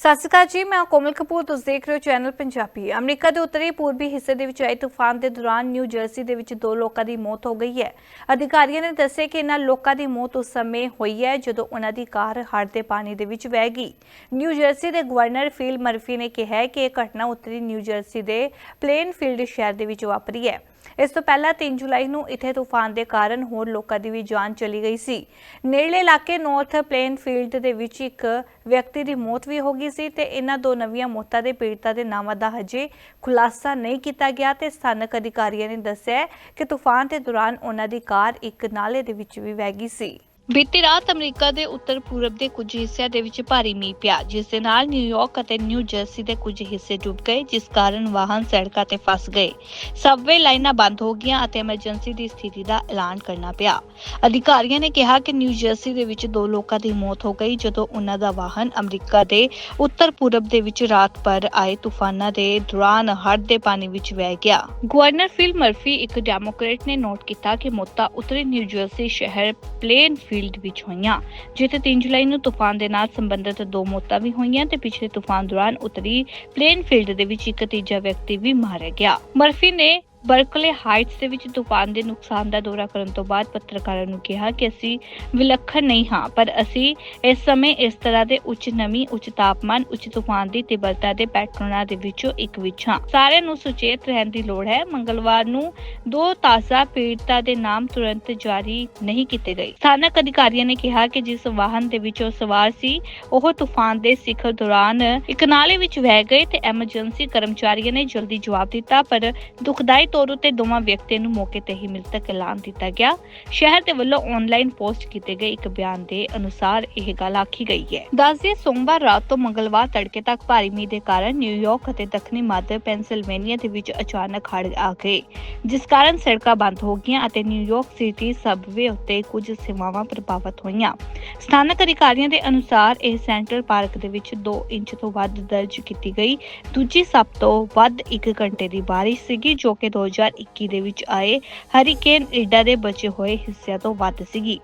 ਸਤਿ ਸ਼੍ਰੀ ਅਕਾਲ ਜੀ, ਮੈਂ ਕੋਮਲ ਕਪੂਰ, ਤੁਸੀਂ ਦੇਖ ਰਹੇ ਹੋ ਚੈਨਲ ਪੰਜਾਬੀ। ਅਮਰੀਕਾ ਦੇ ਉੱਤਰੀ ਪੂਰਬੀ ਹਿੱਸੇ ਦੇ ਵਿੱਚ ਆਏ ਤੂਫਾਨ ਦੇ ਦੌਰਾਨ ਨਿਊ ਜਰਸੀ ਦੇ ਵਿੱਚ ਦੋ ਲੋਕਾਂ ਦੀ ਮੌਤ ਹੋ ਗਈ ਹੈ। ਅਧਿਕਾਰੀਆਂ ਨੇ ਦੱਸਿਆ ਕਿ ਇਹਨਾਂ ਲੋਕਾਂ ਦੀ ਮੌਤ ਉਸ ਸਮੇਂ ਹੋਈ ਹੈ ਜਦੋਂ ਉਹਨਾਂ ਦੀ ਕਾਰ ਹੜ੍ਹ ਦੇ ਪਾਣੀ ਦੇ ਵਿੱਚ ਵਹਿ ਗਈ। ਨਿਊ ਜਰਸੀ ਦੇ ਗਵਰਨਰ ਫੀਲ ਮਰਫੀ ਨੇ ਕਿਹਾ ਕਿ ਇਹ ਘਟਨਾ ਉੱਤਰੀ ਨਿਊ ਜਰਸੀ ਦੇ ਪਲੇਨਫੀਲਡ ਸ਼ਹਿਰ ਦੇ ਵਿੱਚ ਵਾਪਰੀ ਹੈ। ਇਸ ਤੋਂ ਪਹਿਲਾਂ 3 ਜੁਲਾਈ ਨੂੰ ਇੱਥੇ ਤੂਫਾਨ ਦੇ ਕਾਰਨ ਹੋਰ ਲੋਕਾਂ ਦੀ ਵੀ ਜਾਨ ਚਲੀ ਗਈ ਸੀ। ਨੇੜਲੇ ਇਲਾਕੇ ਨਾਰਥ ਪਲੇਨਫੀਲਡ ਦੇ ਵਿੱਚ ਇੱਕ ਵਿਅਕਤੀ ਦੀ ਮੌਤ ਵੀ ਹੋ ਗਈ ਸੀ ਤੇ ਇਹਨਾਂ ਦੋ ਨਵੀਆਂ ਮੌਤਾਂ ਦੇ ਪੀੜਤਾਂ ਦੇ ਨਾਵਾਂ ਦਾ ਹਜੇ ਖੁਲਾਸਾ ਨਹੀਂ ਕੀਤਾ ਗਿਆ ਤੇ ਸਥਾਨਕ ਅਧਿਕਾਰੀਆਂ ਨੇ ਦੱਸਿਆ ਕਿ ਤੂਫਾਨ ਦੇ ਦੌਰਾਨ ਉਹਨਾਂ ਦੀ ਕਾਰ ਇੱਕ ਨਾਲੇ ਦੇ ਵਿੱਚ ਵੀ ਵਹਿ ਗਈ ਸੀ। ਬੀਤੀ ਰਾਤ ਅਮਰੀਕਾ ਦੇ ਉੱਤਰ ਪੂਰਬ ਦੇ ਕੁਝ ਹਿੱਸਿਆਂ ਦੇ ਵਿੱਚ ਭਾਰੀ ਮੀਂਹ ਪਿਆ, ਜਿਸ ਦੇ ਨਾਲ ਨਿਊਯਾਰਕ ਅਤੇ ਨਿਊ ਜਰਸੀ ਦੇ ਕੁਝ ਹਿੱਸੇ ਡੁੱਬ ਗਏ, ਜਿਸ ਕਾਰਨ ਵਾਹਨ ਸੜਕਾਂ ਤੇ ਫਸ ਗਏ। ਸਬਵੇ ਲਾਈਨਾਂ ਬੰਦ ਹੋ ਗਈਆਂ ਅਤੇ ਐਮਰਜੈਂਸੀ ਦੀ ਸਥਿਤੀ ਦਾ ਐਲਾਨ ਕਰਨਾ ਪਿਆ। ਅਧਿਕਾਰੀਆਂ ਨੇ ਕਿਹਾ ਕਿ ਨਿਊ ਜਰਸੀ ਦੇ ਵਿੱਚ ਦੋ ਲੋਕਾਂ ਦੀ ਮੌਤ ਹੋ ਗਈ, ਜਦੋਂ ਉਹਨਾਂ ਦਾ ਵਾਹਨ ਅਮਰੀਕਾ ਦੇ ਉੱਤਰ ਪੂਰਬ ਦੇ ਵਿੱਚ ਰਾਤ ਭਰ ਆਏ ਤੂਫਾਨਾਂ ਦੇ ਦੌਰਾਨ ਹੜ੍ਹ ਦੇ ਪਾਣੀ ਵਿੱਚ ਵਹਿ ਗਿਆ। ਗਵਰਨਰ ਫਿਲ ਮਰਫੀ ਇੱਕ ਡੈਮੋਕ੍ਰੇਟ ਨੇ ਨੋਟ ਕੀਤਾ ਕਿ ਮੋਤਾ ਉੱਤਰੀ ਨਿਊ ਜਰਸੀ ਸ਼ਹਿਰ ਫੀਲਡ ਵਿੱਚ ਹੋਈਆਂ, ਜਿੱਥੇ 3 ਜੁਲਾਈ ਨੂੰ ਤੂਫਾਨ ਦੇ ਨਾਲ ਸੰਬੰਧਿਤ ਦੋ ਮੌਤਾਂ ਵੀ ਹੋਈਆਂ ਤੇ ਪਿਛਲੇ ਤੂਫਾਨ ਦੌਰਾਨ ਉੱਤਰੀ ਪਲੇਨਫੀਲਡ ਦੇ ਵਿੱਚ ਇੱਕ ਤੀਜਾ ਵਿਅਕਤੀ ਵੀ ਮਾਰਿਆ ਗਿਆ। ਮਰਫੀ ਨੇ ਬਰਕਲੇ ਹਾਈਟਸ ਦੇ ਵਿੱਚ ਤੂਫਾਨ ਦੇ ਨੁਕਸਾਨ ਦਾ ਦੌਰਾ ਕਰਨ ਤੋਂ ਬਾਅਦ ਪੱਤਰਕਾਰਾਂ ਨੂੰ ਕਿਹਾ ਕਿ ਅਸੀਂ ਵਿਲੱਖਣ ਨਹੀਂ ਹਾਂ, ਪਰ ਅਸੀਂ ਇਸ ਸਮੇਂ ਇਸ ਤਰ੍ਹਾਂ ਦੇ ਉੱਚ ਨਮੀ, ਉੱਚ ਤਾਪਮਾਨ, ਉੱਚ ਤੂਫਾਨ ਦੀ ਤੀਬਰਤਾ ਦੇ ਪੈਟਰਨਾਂ ਦੇ ਵਿੱਚੋਂ ਇੱਕ ਵਿੱਚ ਹਾਂ। ਸਾਰਿਆਂ ਨੂੰ ਸੁਚੇਤ ਰਹਿਣ ਦੀ ਲੋੜ ਹੈ। ਮੰਗਲਵਾਰ ਨੂੰ ਦੋ ਤਾਜ਼ਾ ਪੀੜਤਾਂ ਦੇ ਨਾਮ ਤੁਰੰਤ ਜਾਰੀ ਨਹੀਂ ਕੀਤੇ ਗਏ। ਸਥਾਨਕ ਅਧਿਕਾਰੀਆਂ ਨੇ ਕਿਹਾ ਕਿ ਜਿਸ ਵਾਹਨ ਦੇ ਵਿੱਚ ਉਹ ਸਵਾਰ ਸੀ, ਉਹ ਤੂਫਾਨ ਦੇ ਸਿਖਰ ਦੌਰਾਨ ਇੱਕ ਨਾਲੇ ਵਿੱਚ ਵਹਿ ਗਏ ਤੇ ਐਮਰਜੈਂਸੀ ਕਰਮਚਾਰੀਆਂ ਨੇ ਜਲਦੀ ਜਵਾਬ ਦਿੱਤਾ, ਪਰ ਦੁਖਦਾਈ ਤੌਰ ਉਤੇ ਦੋਵਾਂ ਵਿਅਕਤੀਆਂ ਨੂੰ ਮੌਕੇ ਤੇ ਹੀ ਮ੍ਰਿਤਕ ਐਲਾਨ ਦਿੱਤਾ ਗਿਆ। ਸ਼ਹਿਰ ਦੇ ਵੱਲੋਂ ਆਨਲਾਈਨ ਪੋਸਟ ਕੀਤੇ ਗਏ ਇੱਕ ਬਿਆਨ ਦੇ ਅਨੁਸਾਰ ਇਹ ਗੱਲ ਆਖੀ ਗਈ ਹੈ। ਦੱਸਦੇ ਸੋਮਵਾਰ ਰਾਤ ਤੋਂ ਮੰਗਲਵਾਰ ਤੜਕੇ ਤੱਕ ਭਾਰੀ ਮੀਂਹ ਦੇ ਕਾਰਨ ਨਿਊਯਾਰਕ ਅਤੇ ਦੱਖਣੀ ਮੱਧ ਪੈਂਸਿਲਵੇਨੀਆ ਦੇ ਵਿੱਚ ਅਚਾਨਕ ਹੜ੍ਹ ਆ ਗਏ, ਜਿਸ ਕਾਰਨ ਸੜਕਾਂ ਬੰਦ ਹੋ ਗਈਆਂ ਅਤੇ ਨਿਊਯਾਰਕ ਸਿਟੀ ਸਬਵੇ ਉੱਤੇ ਕੁਝ ਸੇਵਾਵਾਂ ਪ੍ਰਭਾਵਿਤ ਹੋਈਆਂ। ਸਥਾਨਕ ਅਧਿਕਾਰੀਆਂ ਦੇ ਅਨੁਸਾਰ ਇਹ ਸੈਂਟਰਲ ਪਾਰਕ ਦੇ ਵਿੱਚ 2 ਇੰਚ ਤੋਂ ਵੱਧ ਦਰਜ ਕੀਤੀ ਗਈ। ਦੂਜੀ ਸਭ ਤੋਂ ਵੱਧ 1 ਘੰਟੇ ਦੀ ਬਾਰਿਸ਼ ਸੀਗੀ, ਜੋ ਕਿ 2021 ਦੇ ਵਿੱਚ ਆਏ। ਹਰੀਕੇਨ ਈਡਾ ਦੇ ਬਚੇ ਹੋਏ ਹਿੱਸਿਆਂ ਤੋਂ ਵੱਧ ਸੀਗੀ।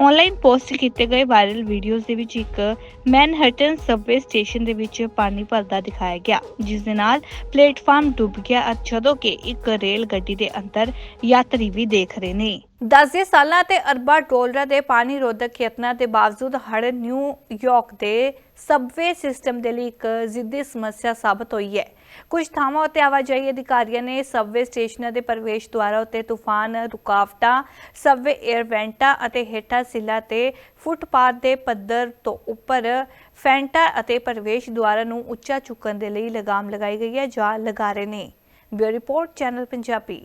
ਆਨਲਾਈਨ ਪੋਸਟ ਕੀਤੇ ਗਏ ਵਾਇਰਲ ਵੀਡੀਓਜ਼ ਦੇ ਵਿੱਚ ਇੱਕ ਮੈਨਹਟਨ ਸਬਵੇ ਸਟੇਸ਼ਨ ਦੇ ਵਿੱਚ ਪਾਣੀ ਭਰਦਾ ਦਿਖਾਇਆ ਗਿਆ, ਜਿਸ ਦੇ ਨਾਲ ਪਲੇਟਫਾਰਮ ਡੁੱਬ ਗਿਆ ਜਦੋਂ ਕਿ ਇੱਕ ਰੇਲ ਗੱਡੀ ਦੇ ਅੰਦਰ ਯਾਤਰੀ ਵੀ ਦੇਖ ਰਹੇ ਨੇ। ਦਸੇ ਸਾਲਾਂ ਤੇ ਅਰਬਾਂ ਡਾਲਰਾਂ ਦੇ ਪਾਣੀ ਰੋਧਕ ਯਤਨਾਂ ਦੇ ਬਾਵਜੂਦ ਹੜ ਨਿਊਯਾਰਕ ਦੇ ਸਬਵੇ ਸਿਸਟਮ ਦੇ ਲਈ ਇੱਕ ਜ਼ਿੱਦੀ ਸਮੱਸਿਆ ਸਾਬਤ ਹੋਈ ਹੈ। ਕੁਝ ਥਾਵਾਂ ਉੱਤੇ ਆਵਾਜਾਈ ਅਧਿਕਾਰੀਆਂ ਨੇ ਸਬਵੇ ਸਟੇਸ਼ਨਾਂ ਦੇ ਪ੍ਰਵੇਸ਼ ਦੁਆਰਾ ਉੱਤੇ ਤੂਫਾਨ, ਰੁਕਾਵਟਾਂ, ਸਬਵੇ 에ਅਰ ਵੈਂਟਾਂ ਅਤੇ ਹੇਠਾਂ ਸਿੱਲਾ ਤੇ ਫੁੱਟਪਾਥ ਦੇ ਪੱਧਰ ਤੋਂ ਉੱਪਰ ਫੈਂਟਾ ਅਤੇ ਪ੍ਰਵੇਸ਼ ਦੁਆਰਾ ਨੂੰ ਉੱਚਾ ਚੁੱਕਣ ਦੇ ਲਈ ਲਗਾਮ ਲਗਾਈ ਗਈ ਹੈ ਜਾਂ ਲਗਾ ਰਹੇ ਨੇ। Bureau report, channel Punjabi.